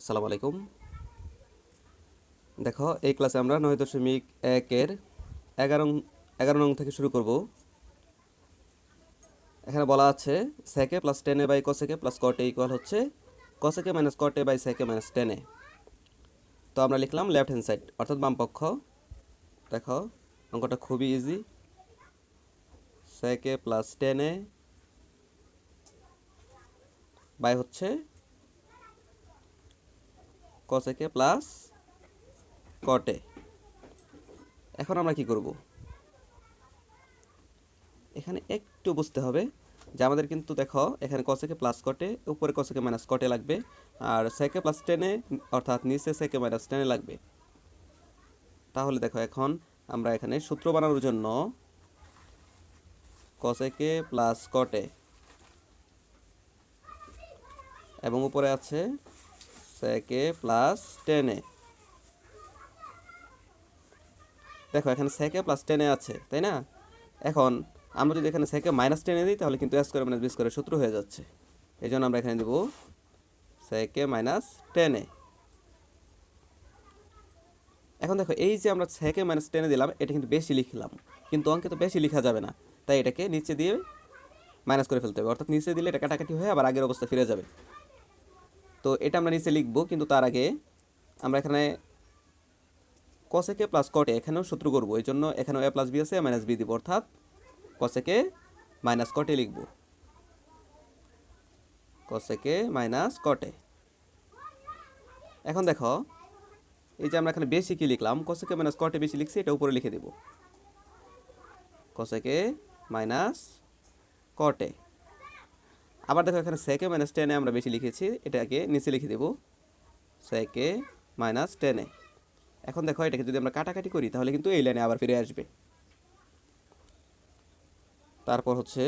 আসসালামু আলাইকুম। দেখো, এই ক্লাসে আমরা নয় দশমিক একের এগারো এগারো নং থেকে শুরু করব। এখানে বলা আছে sec A plus tan A by cosec A plus cot A equal হচ্ছে cosec A minus cot A by sec A minus tan A তো আমরা লিখলাম লেফট হ্যান্ড সাইড অর্থাৎ বাম পক্ষ দেখো, অঙ্কটা খুবই ইজি সেকে প্লাস টেনে বাই হচ্ছে কসেকে প্লাস কটে এখন আমরা কি করব? এখানে একটু বুঝতে হবে যে আমাদের কিন্তু দেখো, এখানে কসেকে প্লাস কটে উপরে কসেকে মাইনাস কটে লাগবে। আর সেকে প্লাস টেনে অর্থাৎ নিচে সেকে মাইনাস টেনে লাগবে। তাহলে দেখো এখন আমরা এখানে সূত্র বানানোর জন্য কসেকে প্লাস কটে এবং উপরে আছে সেকে প্লাস টেনে দেখো, এখানে সেকে প্লাস টেনে আছে, তাই না? এখন, আমরা যদি এখানে সেকে মাইনাস টেনে দিই, তাহলে কিন্তু স্কোয়ার মাইনাস বি স্কোয়ারের সূত্র হয়ে যাচ্ছে। এই জন্য আমরা এখানে দেবো সেকে মাইনাস টেনে এখন দেখো, এই যে আমরা সেকে মাইনাস টেনে দিলাম, এটা কিন্তু বেশি লিখলাম। কিন্তু অঙ্কে তো বেশি লেখা যাবে না। তাই এটাকে নিচে দিয়ে মাইনাস করে ফেলতে হবে। অর্থাৎ নিচে দিলে এটা কাটাকাটি হয়ে আবার আগের অবস্থা ফিরে যাবে। তো এটা আমরা নিচে লিখব, কিন্তু তার আগে আমরা এখানে কসেকে প্লাস কটে এখানেও সূত্র করব। এই জন্য এখানেও এ প্লাস বি আছে মাইনাস বি দিব, অর্থাৎ কসেকে মাইনাস কটে লিখব। কসেকে মাইনাস কটে এখন দেখো, এই যে আমরা এখানে বেশি কি লিখলাম কসেকে মাইনাস কটে বেশি লিখছি, এটা উপরে লিখে দেব। কসেকে মাইনাস কটে আবার দেখো এখানে সেকে মাইনাস টেনে আমরা বেশি লিখেছি, এটাকে নিচে লিখে দেবো। সেকে মাইনাস টেনে এখন দেখো এটাকে যদি আমরা কাটাকাটি করি, তাহলে কিন্তু এই লাইনে আবার ফিরে আসবে। তারপর হচ্ছে,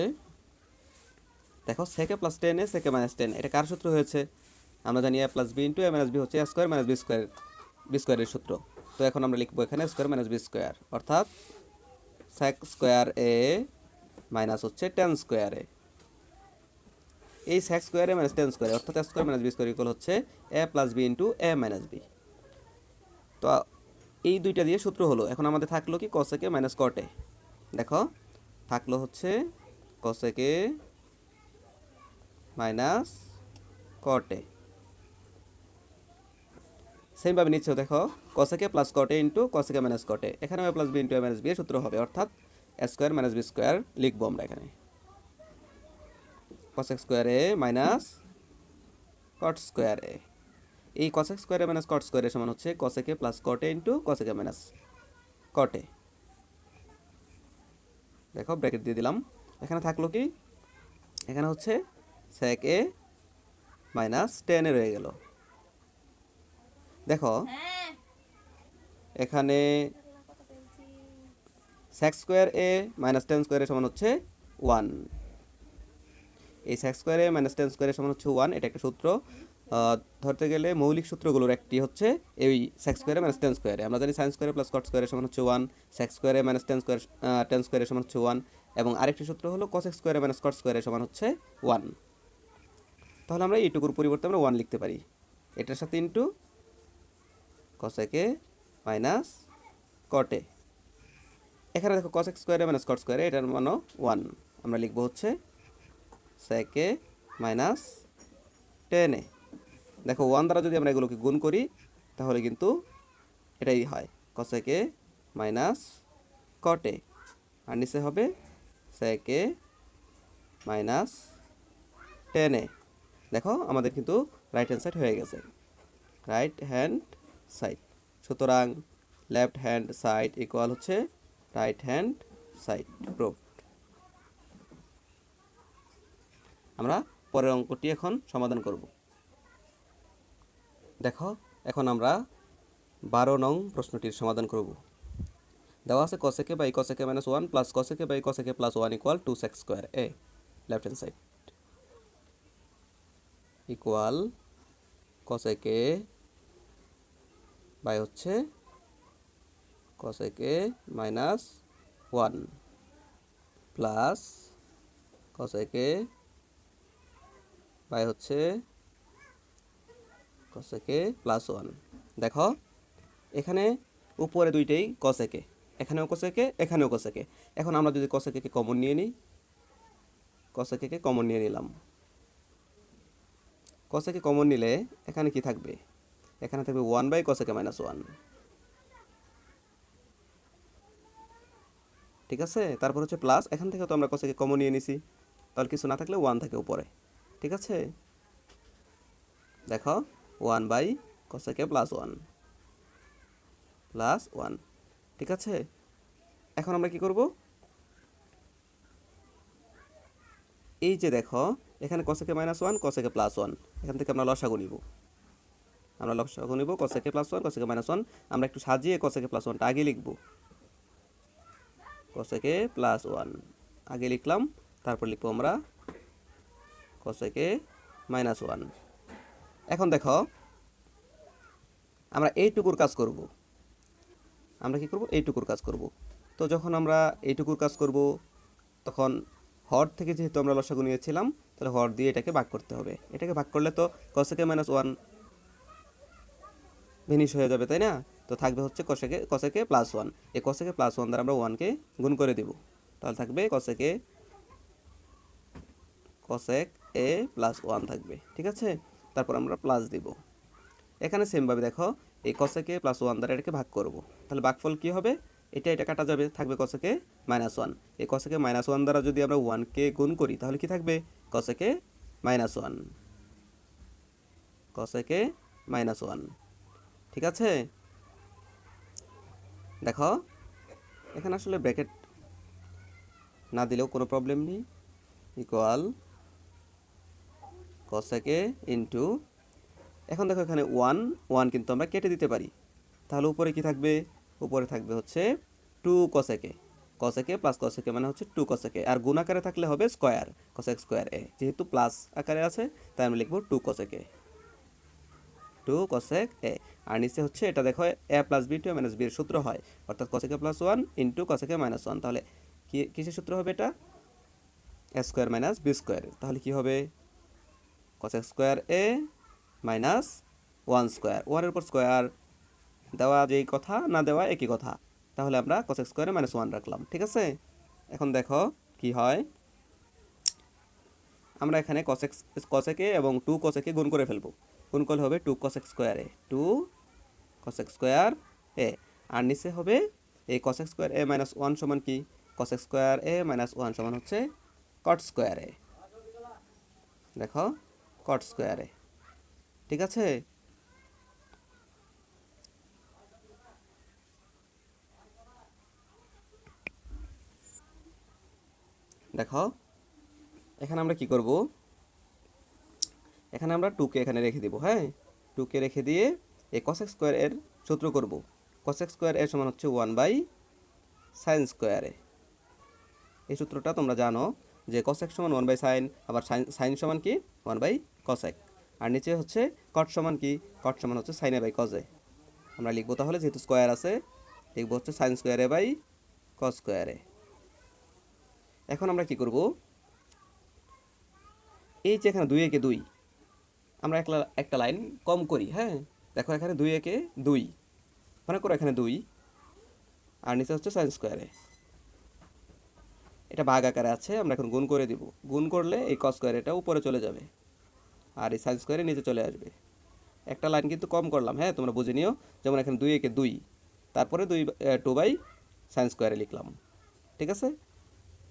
দেখো সেকে প্লাস টেনে সেকে মাইনাস টেন এটা কার সূত্র হয়েছে? আমরা জানি A plus B into A minus B হচ্ছে A square minus B square B স্কোয়ারের সূত্র। তো এখন আমরা লিখব এখানে স্কোয়ার মাইনাস বি স্কোয়ার অর্থাৎ সেক স্কোয়ার এ মাইনাস হচ্ছে টেন স্কোয়ার এ। এই sec square A minus tan square A অর্থাৎ x square minus B square equal হচ্ছে A plus B into A minus B তো এই দুইটা দিয়ে সূত্র হলো। এখন আমাদের থাকল কি কসেকে মাইনাস কটে দেখো, থাকল হচ্ছে কসেকে মাইনাস কটে সেমভাবে নিচ্ছেও দেখো cosec A plus cot A into cosec A minus cot A এখানেও A plus B into A minus B সূত্র হবে, অর্থাৎ স্কোয়ার মাইনাস বি স্কোয়ার লিখব আমরা এখানে। কসেক স্কোয়ারে মাইনাস কট স্কোয়ারে এই cosec square A minus cot square A সমান হচ্ছে cosec A plus cot A into cosec A minus cot A দেখো ব্র্যাকেট দিয়ে দিলাম। এখানে থাকল কি? এখানে হচ্ছে সেক এ মাইনাস টেনে রয়ে গেল। দেখো এখানে sec square A minus tan স্কোয়ারের সমান হচ্ছে ওয়ান এই সেক্স স্কোয়ারে মাইনাস টেন স্কোয়ারের সমান হচ্ছে ওয়ান এটা একটা সূত্র। ধরতে গেলে মৌলিক সূত্রগুলোর একটি হচ্ছে এই সেক্স স্কোয়ারে মাইনাস টেন স্কোয়ারে আমরা জানি সাইন্স স্কোয়ারে প্লাস কট স্কোয়ারের সমান হচ্ছে one sec square A minus tan square tan স্কোয়ারের সমান হচ্ছে ওয়ান এবং আরেকটি সূত্র হলো কসেক্স স্কোয়ারে মাইনাস কট স্কোয়ারের সমান হচ্ছে ওয়ান তাহলে আমরা এইটুকুর পরিবর্তে আমরা ওয়ান লিখতে পারি। এটার সাথে ইন্টু কসেকে মাইনাস কটে এখানে দেখো কসেক স্কোয়ারে মাইনাস কট স্কোয়ারে এটার মানও ওয়ান আমরা লিখব হচ্ছে সেকে মাইনাস টেনে দেখো ওয়ান দ্বারা যদি আমরা এগুলোকে গুণ করি, তাহলে কিন্তু এটাই হয়। কসেকে মাইনাস কটে আর নিচে হবে সেকে মাইনাস টেনে দেখো আমাদের কিন্তু রাইট হ্যান্ড সাইড হয়ে গেছে। রাইট হ্যান্ড সাইড সুতরাং লেফট হ্যান্ড সাইড ইকুয়াল হচ্ছে রাইট হ্যান্ড সাইড প্রুফ আমরা পরের অঙ্কটি এখন সমাধান করব। দেখো, এখন আমরা বারো নং প্রশ্নটির সমাধান করব। দেওয়া আছে cosec A by cosec A minus one plus cosec A by cosec A plus one equal two sec square A left hand side equal cosec A by হচ্ছে cosec A minus one plus cosec A by হচ্ছে cosec A plus one দেখো, এখানে উপরে দুইটাই কসেকে এখানেও কসেকে এখানেও কসেকে এখন আমরা যদি কসেকে কমন নিয়ে নিই কসেকে কমন নিয়ে নিলাম। কসেকে কমন নিলে এখানে কি থাকবে? এখানে থাকবে one by cosec A minus one ঠিক আছে? তারপর হচ্ছে প্লাস এখান থেকে তো আমরা কসেকে কমন নিয়ে নিছি। তাহলে কিছু না থাকলে ওয়ান থাকে উপরে। ঠিক আছে? দেখো one by cosec A plus one plus one ঠিক আছে? এখন আমরা কি করব? এই যে দেখো, এখানে cosec A minus one cosec A plus one এখান থেকে আমরা লসাগু নিব। আমরা লসাগু নিব cosec A plus one cosec A minus one আমরা একটু সাজিয়ে কসেকে প্লাস ওয়ানটা আগে লিখব। কসেকে প্লাস ওয়ান আগে লিখলাম, তারপর লিখব আমরা কসেকে মাইনাস ওয়ান এখন দেখো, আমরা এইটুকুর কাজ করব। আমরা কি করব? এইটুকুর কাজ করব। তো যখন আমরা এইটুকুর কাজ করব, তখন হর থেকে যেহেতু আমরা লসাগু নিয়েছিলাম, তাহলে হর দিয়ে এটাকে ভাগ করতে হবে। এটাকে ভাগ করলে তো কসেকে মাইনাস ওয়ান ভিনিশ হয়ে যাবে, তাই না? তো থাকবে হচ্ছে কসেকে কসেকে প্লাস ওয়ান এই কসেকে প্লাস ওয়ান দ্বারা আমরা ওয়ানকে গুণ করে দেব। তাহলে থাকবে cosec A cosec A plus one থাকবে, ঠিক আছে? তারপর আমরা প্লাস দিব। এখানে সেমভাবে দেখো, এই কসেকে প্লাস ওয়ান দ্বারা এটাকে ভাগ করব। তাহলে ভাগফল কী হবে? এটা এটা কাটা যাবে, থাকবে কসেকে মাইনাস ওয়ান এই কসেকে মাইনাস ওয়ান দ্বারা যদি আমরা ওয়ানকে গুণ করি, তাহলে কি থাকবে? Cosec A minus one cosec A minus one ঠিক আছে? দেখো, এখানে আসলে ব্র্যাকেট না দিলেও কোনো প্রবলেম নেই। ইকুয়াল কসেকে ইন্টু এখন দেখো এখানে ওয়ান ওয়ান কিন্তু আমরা কেটে দিতে পারি। তাহলে উপরে কি থাকবে? উপরে থাকবে হচ্ছে টু কসেকে কসেকে প্লাস কসেকে মানে হচ্ছে টু কসেকে আর গুণ আকারে থাকলে হবে স্কোয়ার কসেক স্কোয়ার এ। যেহেতু প্লাস আকারে আছে, তাই আমি লিখব two cosec A two cosec A. আর নিচে হচ্ছে এটা দেখো A plus B two minus বির সূত্র হয়। অর্থাৎ cosec A plus one into cosec A minus one তাহলে কি, কিসের সূত্র হবে এটা? A square minus B square তাহলে কি হবে? Cosec square A minus one square ওয়ানের উপর স্কোয়ার দেওয়া যেই কথা, না দেওয়া একই কথা। তাহলে আমরা কসেক স্কোয়ারে মাইনাস ওয়ান রাখলাম, ঠিক আছে? এখন দেখো কি হয়। আমরা এখানে কসেক কসেকে এবং টু কসেকে গুণ করে ফেলব। গুণ করলে হবে two cosec square A two cosec square A আর নিচে হবে এই cosec square A minus one সমান কি? Cosec square A minus one সমান হচ্ছে কট স্কোয়ার এ দেখো। Cot square. ঠিক আছে? দেখো, এখানে আমরা কি করব? এখানে আমরা টুকে এখানে রেখে দিব হ্যাঁ? টুকে রেখে দিয়ে এই কসেক স্কোয়ার এর সূত্র করব। কসেক স্কোয়ার এর সমান হচ্ছে ওয়ান বাই সাইন স্কোয়ারে এই সূত্রটা তোমরা জানো যে কসেক সমান ওয়ান বাই সাইন আবার সাইন সাইন সমান কি? ওয়ান বাই কসেক আর নিচে হচ্ছে কট সমান কি? কট সমান হচ্ছে সাইনে বাই কজে আমরা লিখব তাহলে যেহেতু স্কোয়ার আছে, লিখব হচ্ছে সাইন স্কোয়ারে বাই কস স্কোয়ারে এখন আমরা কি করব? এই যে এখানে দুই একে দুই, আমরা একটা একটা লাইন কম করি হ্যাঁ? দেখো এখানে দুই একে দুই, মনে করো এখানে দুই, আর নিচে হচ্ছে সাইন স্কোয়ারে এটা ভাগ আকারে আছে, আমরা এখন গুণ করে দিব। গুণ করলে এই কস স্কোয়ার এটা উপরে চলে যাবে। আর এই সাইন স্কোয়ারে নিচে চলে আসবে। একটা লাইন কিন্তু কম করলাম হ্যাঁ তোমরা বুঝে নিও। যেমন এখানে দুই একে দুই, তারপরে দুই টু বাই সাইন স্কোয়ারে লিখলাম। ঠিক আছে?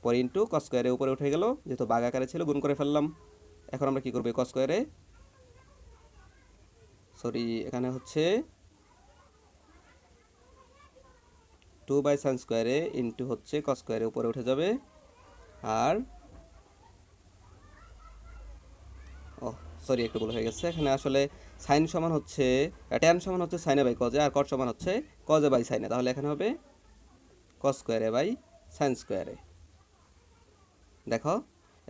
পরে ইন্টু কস স্কোয়ারে উপরে উঠে গেল, যেহেতু বাঘ আকারে ছিল, গুণ করে ফেললাম। এখন আমরা কী করব কস স্কোয়ারে সরি এখানে হচ্ছে two by sine square A into হচ্ছে কস স্কোয়ারে উপরে উঠে যাবে। আর সরি, একটু ভুল হয়ে গেছে। এখানে আসলে সাইন সমান হচ্ছে ট্যান সমান হচ্ছে সাইনে বাই কজে আর কট সমান হচ্ছে কজে বাই সাইনে তাহলে এখানে হবে কস স্কোয়ারে বাই সাইন স্কোয়ারে দেখো,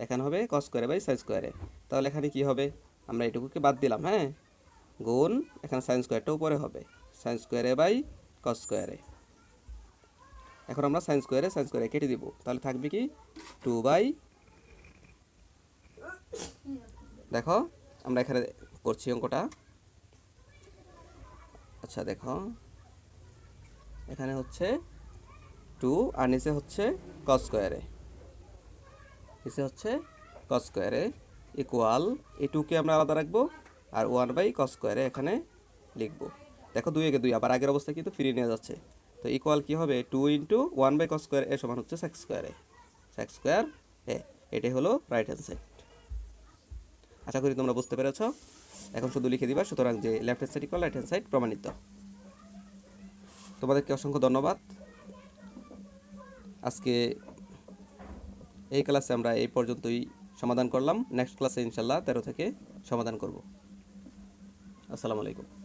এখানে হবে কস স্কোয়ারে বাই সাইন স্কোয়ারে তাহলে এখানে কি হবে? আমরা এটুকুকে বাদ দিলাম হ্যাঁ? গুণ এখানে সাইন স্কোয়ারটা উপরে হবে। সাইন স্কোয়ারে বাই কস স্কোয়ারে এখন আমরা সাইন স্কোয়ারে সাইন স্কোয়ারে কেটে দিব। তাহলে থাকবে কি? টু বাই দেখো, আমরা এখানে করছি অঙ্কটা। আচ্ছা দেখো। এখানে হচ্ছে টু আর নিচে হচ্ছে কস স্কোয়ারে নিচে হচ্ছে কস স্কোয়ারে ইকুয়াল এই টুকে আমরা আলাদা রাখব আর ওয়ান বাই কস স্কোয়ারে এখানে লিখব। দেখো, দুই একে দুই, আবার আগের অবস্থায় কিন্তু ফিরিয়ে নিয়ে যাচ্ছে। তো ইকুয়াল কি হবে? Two into one by cos square A সমান হচ্ছে সেক্স স্কোয়ারে সেক্স স্কোয়ার এ। এটাই হলো রাইট হ্যান্ড সাইড আশা করি তোমরা বুঝতে পেরেছ। এখন শুধু লিখে দিবা, সুতরাং যে left hand side equal right hand side প্রমাণিত। তোমাদেরকে অসংখ্য ধন্যবাদ। আজকে এই ক্লাসে আমরা এই পর্যন্তই সমাধান করলাম। নেক্সট ক্লাসে ইনশাল্লাহ তেরো থেকে সমাধান করব। আসসালামু আলাইকুম।